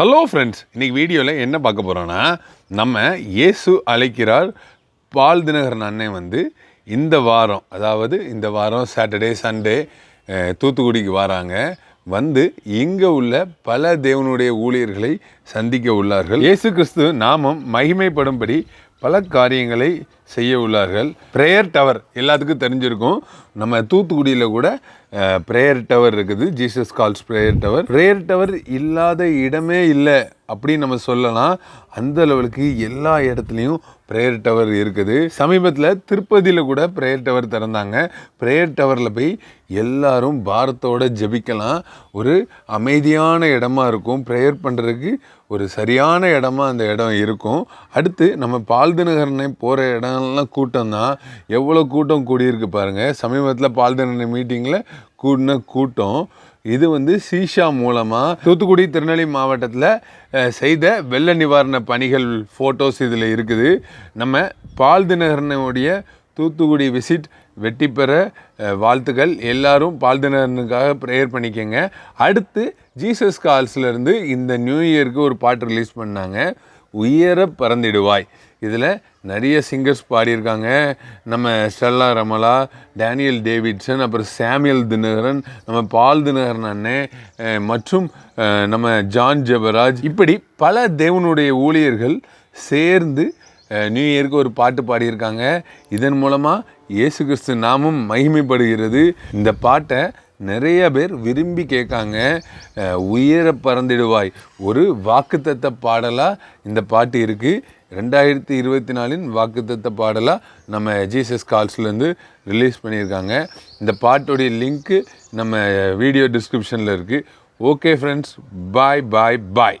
Hello friends இன்றைக்கி வீடியோவில் என்ன பார்க்க போகிறோன்னா நம்ம இயேசு அழைக்கிறார் பால் தினகரன் அண்ணன் வந்து இந்த வாரம் அதாவது இந்த வாரம் சாட்டர்டே சண்டே தூத்துக்குடிக்கு வராங்க. வந்து இங்கே உள்ள பல தேவனுடைய ஊழியர்களை சந்திக்க உள்ளார்கள். இயேசு கிறிஸ்து நாமம் மகிமைப்படும்படி பல காரியங்களை செய்ய உள்ளார்கள். ப்ரேயர் டவர் எல்லாத்துக்கும் தெரிஞ்சிருக்கும். நம்ம தூத்துக்குடியில் கூட ப்ரேயர் டவர் இருக்குது. Jesus calls prayer tower prayer tower இல்லாத இடமே இல்லை அப்படின்னு நம்ம சொல்லலாம். அந்த லெவலுக்கு எல்லா இடத்துலையும் ப்ரேயர் டவர் இருக்குது. சமீபத்தில் திருப்பதியில் கூட ப்ரேயர் டவர் திறந்தாங்க. ப்ரேயர் டவரில் போய் எல்லாரும் பாரத்தோட ஜெபிக்கலாம். ஒரு அமைதியான இடமா இருக்கும். ப்ரேயர் பண்ணுறதுக்கு ஒரு சரியான இடமா அந்த இடம் இருக்கும். அடுத்து நம்ம பால்தினகரனை போகிற இடம்லாம் கூட்டம் தான் எவ்வளோ கூட்டம் கூடியிருக்கு பாருங்கள் சமீபத்தில் பால்தினகரனை மீட்டிங்கில் கூடின கூட்டம். இது வந்து சீஷா மூலமாக தூத்துக்குடி திருநெல்வேலி மாவட்டத்தில் செய்த வெள்ள நிவாரண பணிகள் ஃபோட்டோஸ் இதில் இருக்குது. நம்ம பால் தினகரனுடைய தூத்துக்குடி விசிட் வெற்றி பெற வாழ்த்துக்கள். எல்லாரும் பால் தினகரனுக்காக ப்ரேயர் பண்ணிக்கங்க. அடுத்து ஜீசஸ் கால்ஸ்லேருந்து இந்த நியூ இயருக்கு ஒரு பாட்டு ரிலீஸ் பண்ணாங்க. உயர பறந்திடுவாய். இதில் நிறைய சிங்கர்ஸ் பாடியிருக்காங்க. நம்ம ஸ்டெல்லா ரமலா டேனியல் டேவிட்சன் அப்புறம் சாமியல் தினகரன் நம்ம பால் தினகரன் அண்ணன் மற்றும் நம்ம ஜான் ஜெபராஜ். இப்படி பல தேவனுடைய ஊழியர்கள் சேர்ந்து நியூ இயருக்கு ஒரு பாட்டு பாடியிருக்காங்க. இதன் மூலமாக இயேசு கிறிஸ்து நாமும் மகிமைப்படுகிறது. இந்த பாட்டை நிறைய பேர் விரும்பி கேட்காங்க. அஹ், உயர பறந்திடுவாய். ஒரு வாக்குத்தத்த பாடலாக இந்த பாட்டு இருக்குது ரெண்டாயிரத்தி இருபத்தி நாலின் வாக்குத்தத்த பாடலாக நம்ம ஜீசஸ் கால்ஸ்லேருந்து ரிலீஸ் பண்ணியிருக்காங்க. இந்த பாட்டோடைய லிங்க்கு நம்ம வீடியோ டிஸ்கிரிப்ஷனில் இருக்குது ஓகே ஃப்ரெண்ட்ஸ் பாய் பாய் பாய்